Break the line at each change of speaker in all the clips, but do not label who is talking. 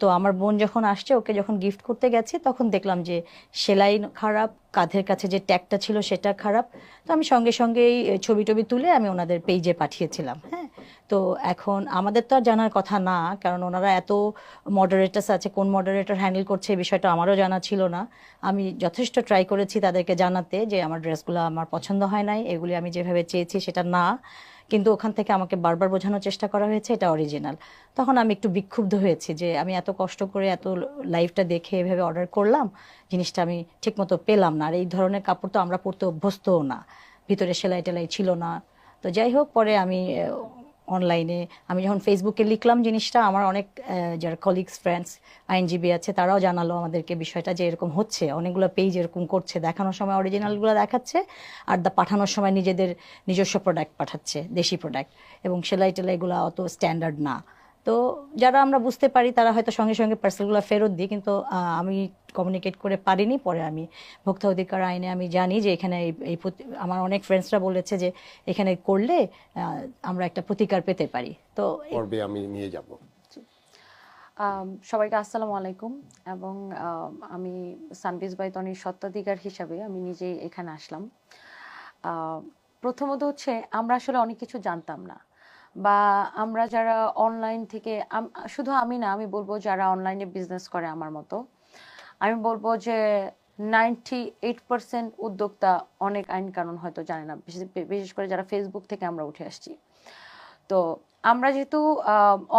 তো আমার বোন যখন আসছে, ওকে যখন গিফট করতে গেছে, তখন দেখলাম যে সেলাই খারাপ, কাঁধের কাছে যে ট্যাগটা ছিল সেটা খারাপ। তো আমি সঙ্গে সঙ্গেই ছবি টবি তুলে আমি ওনাদের পেজে পাঠিয়েছিলাম হ্যাঁ। তো এখন আমাদের তো আর জানার কথা না, কারণ ওনারা এত মডারেটার্স আছে, কোন মডারেটর হ্যান্ডেল করছে এই বিষয়টা আমারও জানা ছিল না। আমি যথেষ্ট ট্রাই করেছি তাদেরকে জানাতে যে আমার ড্রেসগুলো আমার পছন্দ হয় নাই, এগুলি আমি যেভাবে চেয়েছি সেটা না। কিন্তু ওখান থেকে আমাকে বারবার বোঝানোর চেষ্টা করা হয়েছে, এটা অরিজিনাল তখন আমি একটু বিক্ষুব্ধ হয়েছি যে আমি এত কষ্ট করে এত লাইফটা দেখে এভাবে অর্ডার করলাম, জিনিসটা আমি ঠিকমতো পেলাম না। আর এই ধরনের কাপড় তো আমরা পরতে অভ্যস্তও না, ভিতরে সেলাই টেলাই ছিল না। তো যাই হোক, পরে আমি অনলাইনে আমি যখন ফেসবুকে লিখলাম জিনিসটা, আমার অনেক যারা কলিগস ফ্রেন্ডস আইনজীবী আছে, তারাও জানালো আমাদেরকে বিষয়টা যে এরকম হচ্ছে। অনেকগুলো পেজ এরকম করছে, দেখানোর সময় অরিজিনালগুলো দেখাচ্ছে, আর দা, পাঠানোর সময় নিজেদের নিজস্ব প্রোডাক্ট পাঠাচ্ছে, দেশি প্রোডাক্ট এবং সেলাই টেলাইগুলো অত স্ট্যান্ডার্ড না। তো যারা আমরা বুঝতে পারি তারা হয়তো সঙ্গে সঙ্গে পার্সেলগুলো ফেরত দিই কিন্তু আমি কমিউনিকেট করে পারিনি পরে আমি ভোক্তা অধিকার আইনে আমি জানি যে এখানে এই- আমার অনেক ফ্রেন্ডসরা বলেছে যে এখানে করলে আমরা একটা প্রতিকার পেতে পারি। তো
পর্বে আমি নিয়ে যাব।
সবাইকে আসসালামু আলাইকুম এবং আম, সানবিজ বাইতনির সত্ত্বাধিকার হিসাবে আমি নিজেই এখানে আসলাম। আহ, প্রথমত হচ্ছে আমরা আসলে অনেক কিছু জানতাম না। বা আমরা যারা অনলাইন থেকে শুধু আমি না, আমি বলব যারা অনলাইনে বিজনেস করে আমার মতো, আমি বলব যে নাইনটি এইট পার্সেন্ট উদ্যোক্তা অনেক আইন কানুন হয়তো জানে না, বিশেষ- বিশেষ করে যারা ফেসবুক থেকে আমরা উঠে আসছি। তো আমরা যেহেতু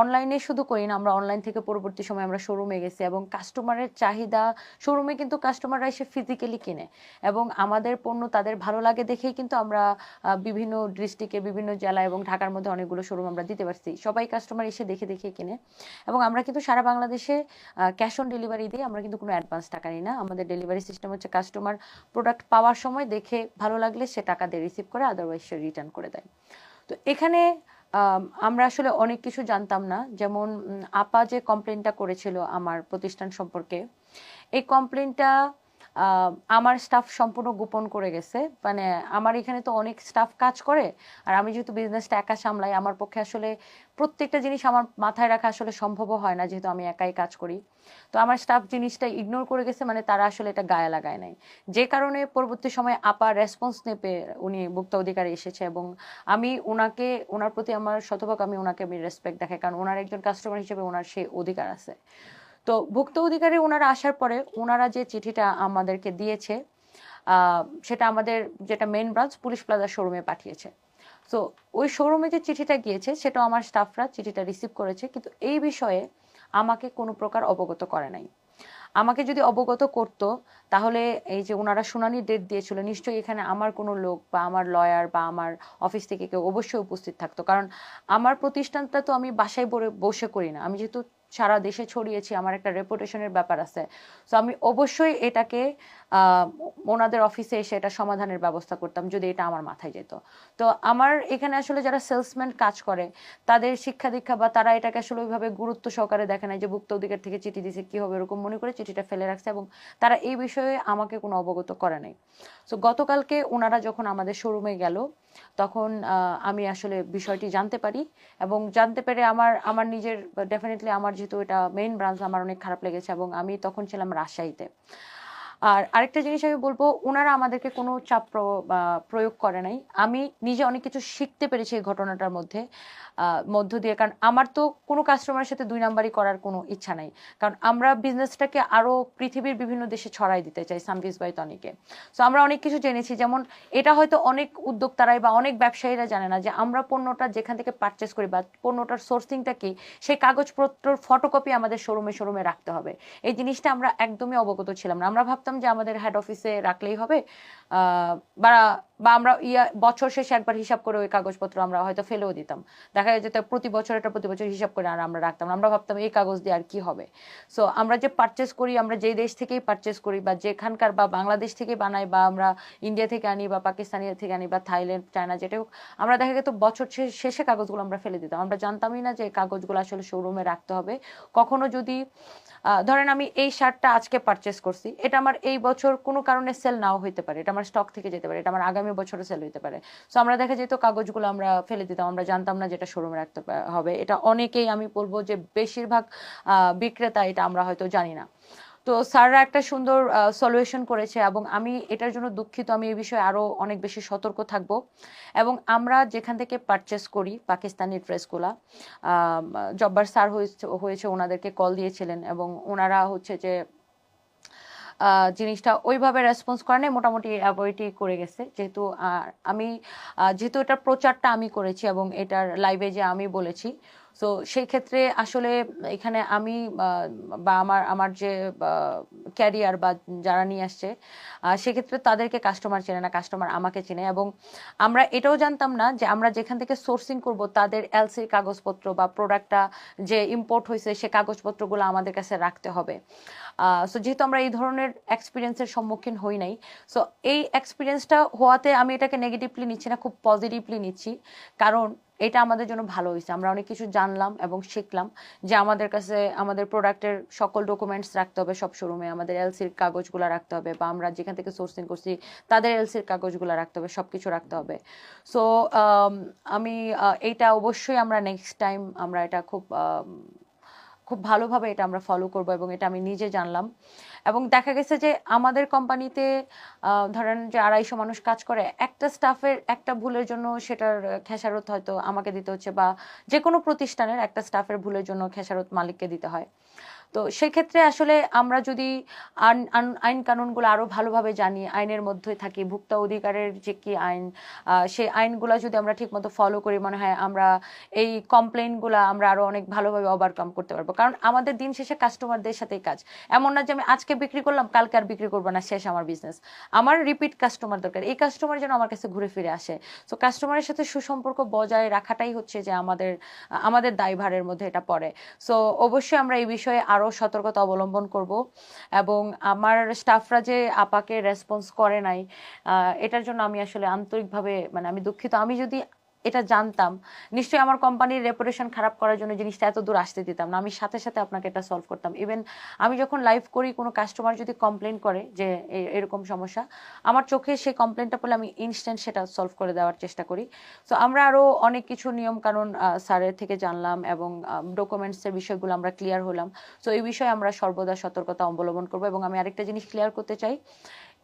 অনলাইনে শুধু করি না, আমরা অনলাইন থেকে পরবর্তী সময় আমরা শোরুমে গেছি এবং কাস্টমারের চাহিদা শোরুমে কিন্তু কাস্টমাররা এসে ফিজিক্যালি কিনে এবং আমাদের পণ্য তাদের ভালো লাগে দেখেই কিন্তু আমরা বিভিন্ন ডিস্ট্রিক্টে বিভিন্ন জেলা এবং ঢাকার মধ্যে অনেকগুলো শোরুম আমরা দিতে পারছি। সবাই কাস্টমার এসে দেখে দেখে কিনে এবং আমরা কিন্তু সারা বাংলাদেশে ক্যাশ অন ডেলিভারি দিয়ে আমরা কিন্তু কোনো অ্যাডভান্স টাকা নিই না। আমাদের ডেলিভারি সিস্টেম হচ্ছে কাস্টমার প্রোডাক্ট পাওয়ার সময় দেখে ভালো লাগলে সে টাকা দিয়ে রিসিভ করে আদারওয়াইজ সে রিটার্ন করে দেয়। তো এখানে আমরা আসলে অনেক কিছু জানতাম না। যেমন আপা যে কমপ্লেনটা করেছিল আমার প্রতিষ্ঠান সম্পর্কে, এই কমপ্লেনটা আমার স্টাফ সম্পূর্ণ গোপন করে গেছে। মানে আমার এখানে তো অনেক স্টাফ কাজ করে, আর আমি যেহেতু বিজনেসটা একা সামলাই, আমার পক্ষে আসলে প্রত্যেকটা জিনিস আমার মাথায় রাখা আসলে সম্ভবও হয় না, যেহেতু আমি একাই কাজ করি। তো আমার স্টাফ জিনিসটা ইগনোর করে গেছে মানে তারা আসলে এটা গায়ে লাগায় নাই। যে কারণে পরবর্তী সময়ে আপা রেসপন্স নেপে উনি ভোক্তা অধিকারে এসেছে এবং আমি ওনাকে ওনার প্রতি আমার শতভাগ আমি ওনাকে আমি রেসপেক্ট দেখাই, কারণ ওনার একজন কাস্টমার হিসেবে ওনার সেই অধিকার আছে। তো ভুক্ত অধিকারে ওনারা আসার পরে ওনারা যে চিঠিটা আমাদেরকে দিয়েছে সেটা আমাদের যেটা মেন ব্রাঞ্চ পুলিশ প্লাজা শোরুমে পাঠিয়েছে। তো ওই শোরুমে যে চিঠিটা গিয়েছে সেটা আমার স্টাফরা চিঠিটা রিসিভ করেছে, কিন্তু এই বিষয়ে আমাকে কোনো প্রকার অবগত করে নাই। আমাকে যদি অবগত করতো, তাহলে এই যে ওনারা শুনানি ডেট দিয়েছিল, নিশ্চয়ই এখানে আমার কোনো লোক বা আমার লয়ার বা আমার অফিস থেকে কেউ অবশ্যই উপস্থিত থাকতো। কারণ আমার প্রতিষ্ঠানটা তো আমি বাসায় বসে করি না। আমি যেহেতু সারা দেশে ছড়িয়েছি আমার একটা রেপুটেশনের ব্যাপার আছে। তো আমি অবশ্যই এটাকে ওনাদের অফিসে এসে এটা সমাধানের ব্যবস্থা করতাম যদি এটা আমার মাথায় যেত। তো আমার এখানে আসলে যারা সেলসম্যান কাজ করে, তাদের শিক্ষা দীক্ষা বা তারা এটাকে আসলে ওইভাবে গুরুত্ব সহকারে দেখে না যে ভুক্ত অধিকার থেকে চিঠি দিছে কি হবে এরকম মনে করে চিঠিটা ফেলে রাখছে এবং তারা এই বিষয়ে আমাকে কোনো অবগত করে নাই। তো গতকালকে ওনারা যখন আমাদের শোরুমে গেল, তখন আমি আসলে বিষয়টি জানতে পারি এবং জানতে পেরে আমার আমার নিজের ডেফিনেটলি আমার যেহেতু এটা মেইন ব্রাঞ্চ আমার অনেক খারাপ লেগেছে এবং আমি তখন ছিলাম রাজশাহীতে। আর আরেকটা জিনিস আমি বলব, ওনারা আমাদেরকে কোনো চাপ প্রয়োগ করে নাই। আমি নিজে অনেক কিছু শিখতে পেরেছি এই ঘটনাটার মধ্যে মধ্য দিয়ে। কারণ আমার তো কোনো কাস্টমারের সাথে দুই নাম্বারই করার কোনো ইচ্ছা নাই। কারণ আমরা বিজনেসটাকে আরও পৃথিবীর বিভিন্ন দেশে ছড়াই দিতে চাই সানভিস বাই টনিকে সো আমরা অনেক কিছু জেনেছি। যেমন, এটা হয়তো অনেক উদ্যোক্তারাই বা অনেক ব্যবসায়ীরা জানে না যে আমরা পণ্যটা যেখান থেকে পারচেস করি বা পণ্যটার সোর্সিংটা কি, সেই কাগজপত্রর ফটোকপি আমাদের শোরুমে শোরুমে রাখতে হবে। এই জিনিসটা আমরা একদমই অবগত ছিলাম না। আমরা ভাবতাম যে আমাদের হেড অফিসে রাখলেই হবে। বা বা আমরা ইয়া, বছর শেষে একবার হিসাব করে ওই কাগজপত্র আমরা হয়তো ফেলেও দিতাম। দেখা যেত প্রতি বছর এটা প্রতি বছর হিসাব করে আর আমরা রাখতাম আমরা ভাবতাম, এই কাগজ দিয়ে আর কি হবে? সো আমরা যে পারচেস করি, আমরা যেই দেশ থেকেই পারচেস করি বা যেখানকার বা বাংলাদেশ থেকে বানাই বা আমরা ইন্ডিয়া থেকে আনি বা পাকিস্তানি থেকে আনি বা থাইল্যান্ড চায়না যেটা হোক, আমরা দেখা যেত বছর শেষে কাগজগুলো আমরা ফেলে দিতাম। আমরা জানতামই না যে কাগজগুলো আসলে শোরুমে রাখতে হবে। কখনো যদি ধরেন আমি এই শার্টটা আজকে পারচেস করছি, এটা আমার এই বছর কোনো কারণে সেল নাও হইতে পারে। এটা আমার স্টক থেকে যেতে পারে। এটা আমার আগামী আগামী বছরে সেল হতে পারে। সো আমরা দেখা যেত কাগজগুলো আমরা ফেলে দিতাম, আমরা জানতাম না যেটা শোরুমে রাখতে হবে। এটা অনেকেই আমি বলব যে বেশিরভাগ বিক্রেতা এটা আমরা হয়তো জানি না। তো স্যাররা একটা সুন্দর সলিউশন করেছে এবং আমি এটার জন্য দুঃখিত। আমি এই বিষয়ে আরও অনেক বেশি সতর্ক থাকব। এবং আমরা যেখান থেকে পারচেস করি পাকিস্তানি ড্রেসগুলা জব্বার স্যার হয়েছে হয়েছে, ওনাদেরকে কল দিয়েছিলেন এবং ওনারা হচ্ছে যে জিনিসটা ওইভাবে রেসপন্স করে নাই, মোটামুটি অ্যাভয়েডই করে গেছে। যেহেতু আমি যেহেতু এটা প্রচারটা আমি করেছি এবং এটার লাইভে যে আমি বলেছি তো সেই ক্ষেত্রে আসলে এখানে আমি বা আমার আমার যে ক্যারিয়ার বা যারা নিয়ে আসছে সেক্ষেত্রে তাদেরকে কাস্টমার চেনে না কাস্টমার আমাকে চেনে এবং আমরা এটাও জানতাম না যে আমরা যেখান থেকে সোর্সিং করব, তাদের এলসির কাগজপত্র বা প্রোডাক্টটা যে ইম্পোর্ট হয়েছে, সে কাগজপত্রগুলো আমাদের কাছে রাখতে হবে। সো যেহেতু আমরা এই ধরনের এক্সপিরিয়েন্সের সম্মুখীন হই নাই সো এই এক্সপিরিয়েন্সটা হওয়াতে আমি এটাকে নেগেটিভলি নিচ্ছি না, খুব পজিটিভলি নিচ্ছি। কারণ এটা আমাদের জন্য ভালো হয়েছে। আমরা অনেক কিছু জানলাম এবং শিখলাম যে আমাদের কাছে আমাদের প্রোডাক্টের সকল ডকুমেন্টস রাখতে হবে সব শোরুমে আমাদের এলসির কাগজগুলো রাখতে হবে বা আমরা যেখান থেকে সোর্সিং করছি তাদের এলসির কাগজগুলো রাখতে হবে সব কিছু রাখতে হবে। সো আমি আহ, এইটা অবশ্যই আমরা নেক্সট টাইম আমরা এটা খুব আম, খুব ভালোভাবে এটা আমরা ফলো করব এবং এটা আমি নিজে জানলাম। এবং দেখা গেছে যে আমাদের কোম্পানিতে ধরেন যে আড়াইশো মানুষ কাজ করে, একটা স্টাফের একটা ভুলের জন্য সেটার খেসারত হয়তো আমাকে দিতে হচ্ছে বা যে কোনো প্রতিষ্ঠানের একটা স্টাফের ভুলের জন্য খেসারত মালিককে দিতে হয়। তো সেক্ষেত্রে আসলে আমরা যদি আইন কানুনগুলো আরও ভালোভাবে জানি, আইনের মধ্যে থাকি, ভোক্তা অধিকারের যে কি আইন সেই আইনগুলো যদি আমরা ঠিকমতো ফলো করি, মনে হয় আমরা এই কমপ্লেইনগুলো আমরা আরও অনেক ভালোভাবে ওভারকাম করতে পারব। কারণ আমাদের দিন শেষে কাস্টমারদের সাথেই কাজ। এমন না যে আমি আজকে বিক্রি করলাম, কালকে আর বিক্রি করব না, শেষ আমার বিজনেস আমার রিপিট কাস্টমার দরকার। এই কাস্টমার যেন আমার কাছে ঘুরে ফিরে আসে। তো কাস্টমারের সাথে সুসম্পর্ক বজায় রাখাটাই হচ্ছে যে আমাদের আমাদের দায়ভারের মধ্যে এটা পড়ে। সো অবশ্যই আমরা এই বিষয়ে আরও সতর্কতা অবলম্বন করব। এবং আমার স্টাফরা যে আপাকে রেসপন্স করে নাই এটার জন্য আমি আসলে আন্তরিকভাবে মানে আমি দুঃখিত। আমি যদি এটা জানতাম। নিশ্চয়ই আমার কোম্পানির রেপুটেশন খারাপ করার জন্য জিনিসটা এত দূর আসতে দিতাম না। আমি সাথে সাথে আপনাকে এটা সলভ করতাম। ইভেন আমি যখন লাইভ করি, কোনো কাস্টমার যদি কমপ্লেন করে যে এরকম সমস্যা, আমার চোখে সেই কমপ্লেনটা পেলে আমি ইনস্ট্যান্ট সেটা সলভ করে দেওয়ার চেষ্টা করি। তো আমরা আরও অনেক কিছু নিয়ম কানুন স্যারের থেকে জানলাম এবং ডকুমেন্টসের বিষয়গুলো আমরা ক্লিয়ার হলাম। তো এই বিষয়ে আমরা সর্বদা সতর্কতা অবলম্বন করব এবং আমি আরেকটা জিনিস ক্লিয়ার করতে চাই।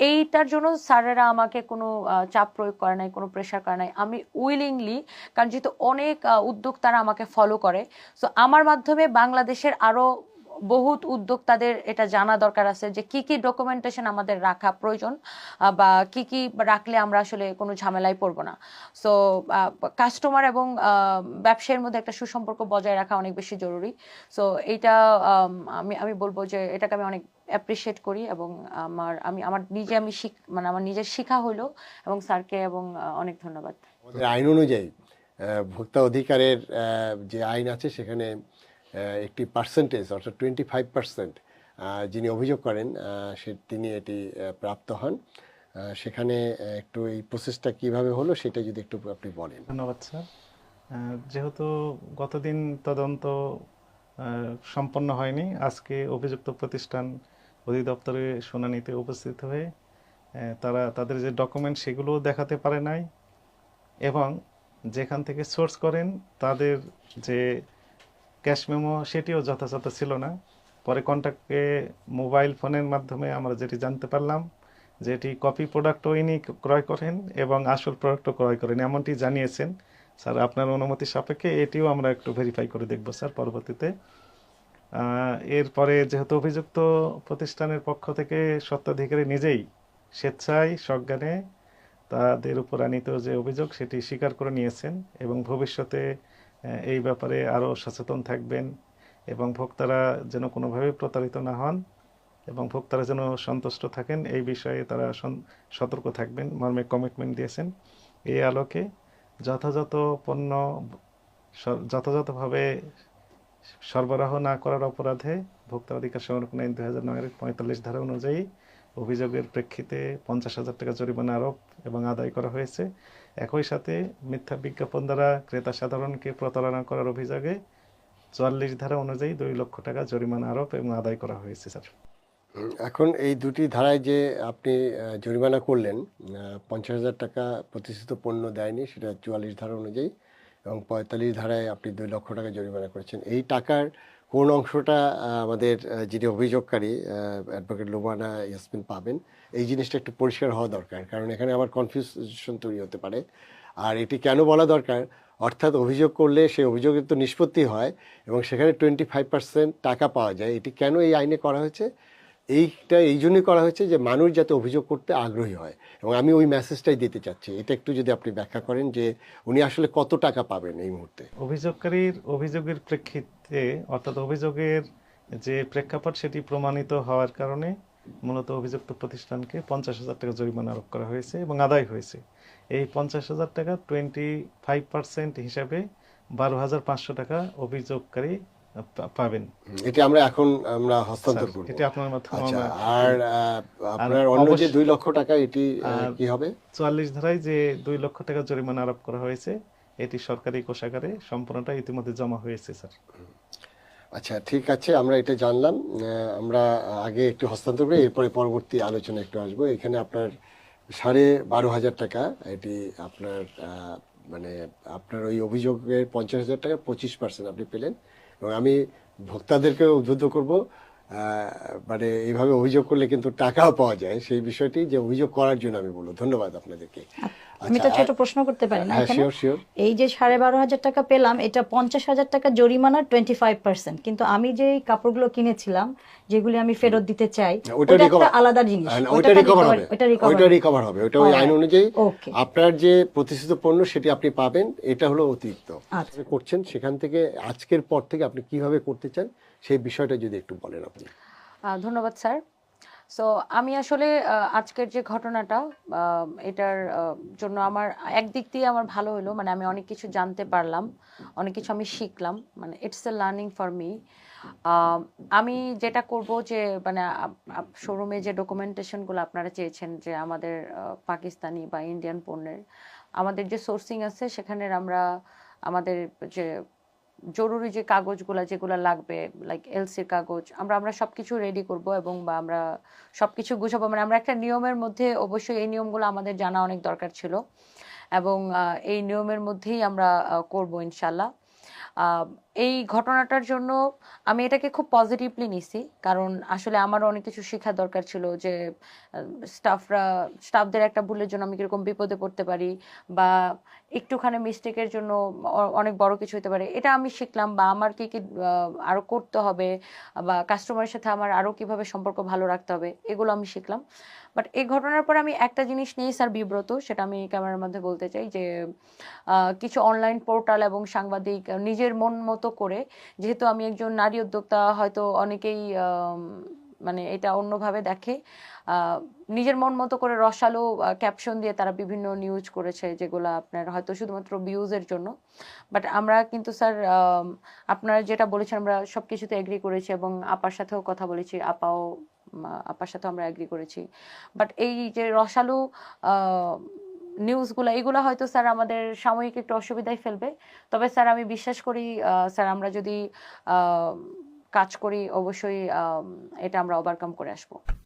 এইটার জন্য স্যারেরা আমাকে কোনো চাপ প্রয়োগ করে নাই, কোনো প্রেশার করে নাই। আমি উইলিংলি কারণ যেহেতু অনেক উদ্যোক্তারা আমাকে ফলো করে সো আমার মাধ্যমে বাংলাদেশের আরও বহুত উদ্যোক্তাদের এটা জানা দরকার আছে যে কি কি ডকুমেন্টেশন আমাদের রাখা প্রয়োজন বা কি কি রাখলে আমরা আসলে কোনো ঝামেলায় পড়ব না। সো কাস্টমার এবং ব্যবসায়ের মধ্যে একটা সুসম্পর্ক বজায় রাখা অনেক বেশি জরুরি। সো এইটা আমি আমি বলব যে এটাকে আমি অনেক অ্যাপ্রিসিয়েট করি এবং আমার আমি আমার নিজে আমি শিখ মানে আমার নিজের শিখা হলো এবং স্যারকে এবং অনেক ধন্যবাদ।
আমাদের আইন অনুযায়ী ভোক্তা অধিকারের যে আইন আছে সেখানে একটি পার্সেন্টেজ অর্থাৎ টোয়েন্টি ফাইভ পার্সেন্ট যিনি অভিযোগ করেন সে তিনি এটি প্রাপ্ত হন। সেখানে একটু এই প্রসেসটা কীভাবে হলো সেটা যদি একটু আপনি বলেন।
ধন্যবাদ স্যার। যেহেতু গতদিন তদন্ত সম্পন্ন হয়নি আজকে অভিযুক্ত প্রতিষ্ঠান অধিদপ্তরে শুনানিতে উপস্থিত হয়ে তারা তাদের যে ডকুমেন্ট সেগুলোও দেখাতে পারে নাই এবং যেখান থেকে সোর্স করেন তাদের যে ক্যাশ মেমো সেটিও যথাযথ ছিল না। পরে কন্ট্যাক্টে মোবাইল ফোনের মাধ্যমে আমরা যেটি জানতে পারলাম যে এটি কপি প্রোডাক্টও ইনি ক্রয় করেন এবং আসল প্রোডাক্টও ক্রয় করেন, এমনটি জানিয়েছেন। স্যার, আপনার অনুমতি সাপেক্ষে এটিও আমরা একটু ভেরিফাই করে দেখব, স্যার, পরবর্তীতে। এরপরে যেহেতু অভিযুক্ত প্রতিষ্ঠানের পক্ষ থেকে সত্ত্বাধিকারী নিজেই স্বেচ্ছায়, সজ্ঞানে তাদের উপর আনিত যে অভিযোগ, সেটি স্বীকার করে নিয়েছেন এবং ভবিষ্যতে এই ব্যাপারে আরও সচেতন থাকবেন এবং ভোক্তারা যেন কোনোভাবে প্রতারিত না হন এবং ভোক্তারা যেন সন্তুষ্ট থাকেন, এই বিষয়ে তারা সতর্ক থাকবেন, মর্মে কমিটমেন্ট দিয়েছেন। এই আলোকে যথাযথ পণ্য যথাযথভাবে সরবরাহ না করার অপরাধে ভোক্তা অধিকার সংরক্ষণ আইন দুই হাজার নয়ের পঁয়তাল্লিশ ধারা অনুযায়ী অভিযোগের প্রেক্ষিতে পঞ্চাশ হাজার টাকা জরিমানা আরোপ এবং আদায় করা হয়েছে। একই সাথে মিথ্যা বিজ্ঞাপন দ্বারা ক্রেতা সাধারণকে প্রতারণা করার অভিযোগে চুয়াল্লিশ ধারা অনুযায়ী দুই লক্ষ টাকা জরিমানা আরোপ এবং আদায় করা হয়েছে, স্যার।
এখন এই দুটি ধারায় যে আপনি জরিমানা করলেন পঞ্চাশ হাজার টাকা প্রতিষ্ঠিত পণ্য দেয়নি, সেটা চুয়াল্লিশ ধারা অনুযায়ী এবং পঁয়তাল্লিশ ধারায় আপনি দুই লক্ষ টাকা জরিমানা করেছেন। এই টাকার কোন অংশটা আমাদের যিনি অভিযোগকারী অ্যাডভোকেট লোবানা ইয়াসমিন পাবেন, এই জিনিসটা একটু পরিষ্কার হওয়া দরকার। কারণ এখানে আবার কনফিউশন তৈরি হতে পারে। আর এটি কেন বলা দরকার? অর্থাৎ অভিযোগ করলে সেই অভিযোগের তো নিষ্পত্তি হয় এবং সেখানে টোয়েন্টি ফাইভ পার্সেন্ট টাকা পাওয়া যায়। এটি কেন এই আইনে করা হয়েছে? এইটা, এই জন্যই করা হয়েছে যে মানুষ যাতে অভিযোগ করতে আগ্রহী হয়। এবং আমি ওই মেসেজটাই দিতে চাচ্ছি। এটা একটু যদি আপনি ব্যাখ্যা করেন যে উনি আসলে কত টাকা পাবেন এই মুহূর্তে?
অভিযোগকারীর, অভিযোগের প্রেক্ষিতে, অর্থাৎ অভিযোগের যে প্রেক্ষাপট, সেটি প্রমাণিত হওয়ার কারণে মূলত অভিযুক্ত প্রতিষ্ঠানকে পঞ্চাশ হাজার টাকা জরিমানা আরোপ করা হয়েছে এবং আদায় হয়েছে। এই পঞ্চাশ হাজার টাকা টোয়েন্টি ফাইভ পার্সেন্ট হিসাবে বারো হাজার পাঁচশো টাকা অভিযোগকারী পাবেন।
এটি আমরা এখন আমরা হস্তান্তর করব।
এটি আপনার মাধ্যমে
আচ্ছা আর আপনার অন্য যে
অবশ্য-
দুই লক্ষ টাকা এটি কি হবে?
চুয়াল্লিশ ধারায় যে দুই লক্ষ টাকা জরিমানা আরোপ করা হয়েছে এটি সরকারি কোষাগারে সম্পূর্ণটা ইতিমধ্যে জমা হয়েছে স্যার।
আচ্ছা ঠিক আছে আমরা এটা জানলাম। আমরা আগে একটু হস্তান্তর করি এরপরে পরবর্তী আলোচনা একটু আসব। এখানে আপনার সাড়ে বারো হাজার টাকা এটি আপনার আহ, মানে আপনার ওই অভিযোগের পঞ্চাশ হাজার টাকা পঁচিশ পার্সেন্ট আপনি পেলেন। এবং আমি ভোক্তাদেরকে উদ্বুদ্ধ করব মানে এইভাবে অভিযোগ করলে কিন্তু টাকাও পাওয়া যায়। সেই বিষয়টি যে অভিযোগ করার জন্য আমি বলব। ধন্যবাদ আপনাদেরকে।
আমি তো
আচ্ছা,
ছোট প্রশ্ন করতে পারি না
হ্যাঁ
এই যে সাড়ে বারো হাজার টাকা পেলাম এটা পঞ্চাশ হাজার টাকা জরিমানা টোয়েন্টি ফাইভ পার্সেন্ট কিন্তু আমি যে কাপড়গুলো কিনেছিলাম যেগুলি আমি ফেরত দিতে চাই
হ্যাঁ, ওটা
একটা আলাদা জিনিস।
হ্যাঁ,
ওটা
রিকভার হবে।
ওটা।
রিকভার হবে। ওটা ওই আইন অনুযায়ী আপনার যে প্রতিষ্ঠিত পণ্য সেটি আপনি পাবেন এটা হলো অতিরিক্ত।
আচ্ছা।
আপনি করছেন সেখান থেকে আজকের পর থেকে আপনি কীভাবে করতে চান সেই বিষয়টা যদি একটু বলেন আপনি।
ধন্যবাদ স্যার। সো আমি আসলে আজকের যে ঘটনাটা এটার জন্য আমার, একদিক দিয়ে আমার ভালো হলো মানে আমি অনেক কিছু জানতে পারলাম, অনেক কিছু আমি শিখলাম মানে it's a learning for me আমি যেটা করব যে মানে শোরুমে যে ডকুমেন্টেশনগুলো আপনারা চেয়েছেন, যে আমাদের পাকিস্তানি বা ইন্ডিয়ান পণ্যের, আমাদের যে সোর্সিং আছে সেখানে আমরা আমাদের যে জরুরি যে কাগজগুলো যেগুলো লাগবে লাইক এলসির কাগজ, আমরা আমরা সবকিছু রেডি করব এবং বা আমরা সবকিছু গুছাবো। মানে আমরা একটা নিয়মের মধ্যে অবশ্যই এই নিয়মগুলো আমাদের জানা অনেক দরকার ছিল এবং এই নিয়মের মধ্যেই আমরা করব ইনশাল্লাহ এই ঘটনাটার জন্য আমি এটাকে খুব পজিটিভলি নিছি। কারণ আসলে আমারও অনেক কিছু শেখার দরকার ছিল যে স্টাফরা স্টাফদের একটা ভুলের জন্য আমি কীরকম বিপদে পড়তে পারি বা একটুখানি মিস্টেকের জন্য অনেক বড় কিছু হতে পারে। এটা আমি শিখলাম বা আমার কি কি আহ, আরও করতে হবে বা কাস্টমারের সাথে আমার আরও কীভাবে সম্পর্ক ভালো রাখতে হবে এগুলো আমি শিখলাম। বাট এই ঘটনার পর আমি একটা জিনিস নিয়ে স্যার বিব্রত সেটা আমি ক্যামেরার মধ্যে বলতে চাই যে কিছু অনলাইন পোর্টাল এবং সাংবাদিক নিজের মন মতো করে। যেহেতু আমি একজন নারী উদ্যোক্তা, হয়তো অনেকেই মানে এটা অন্যভাবে দেখে। নিজের মন মতো করে রসালো ক্যাপশন দিয়ে তারা বিভিন্ন নিউজ করেছে, যেগুলো আপনার হয়তো শুধুমাত্র ভিউজের জন্য। বাট আমরা কিন্তু স্যার আপনারা যেটা বলেছেন, আমরা সব কিছুতে এগ্রি করেছি এবং আপার সাথেও কথা বলেছি, আপাও আপার সাথেও আমরা এগ্রি করেছি। বাট এই যে রসালো নিউজগুলো এগুলো হয়তো স্যার আমাদের সাময়িক একটু অসুবিধায় ফেলবে। তবে স্যার আমি বিশ্বাস করি স্যার আমরা যদি কাজ করি, অবশ্যই এটা আমরা ওভারকাম করে আসব।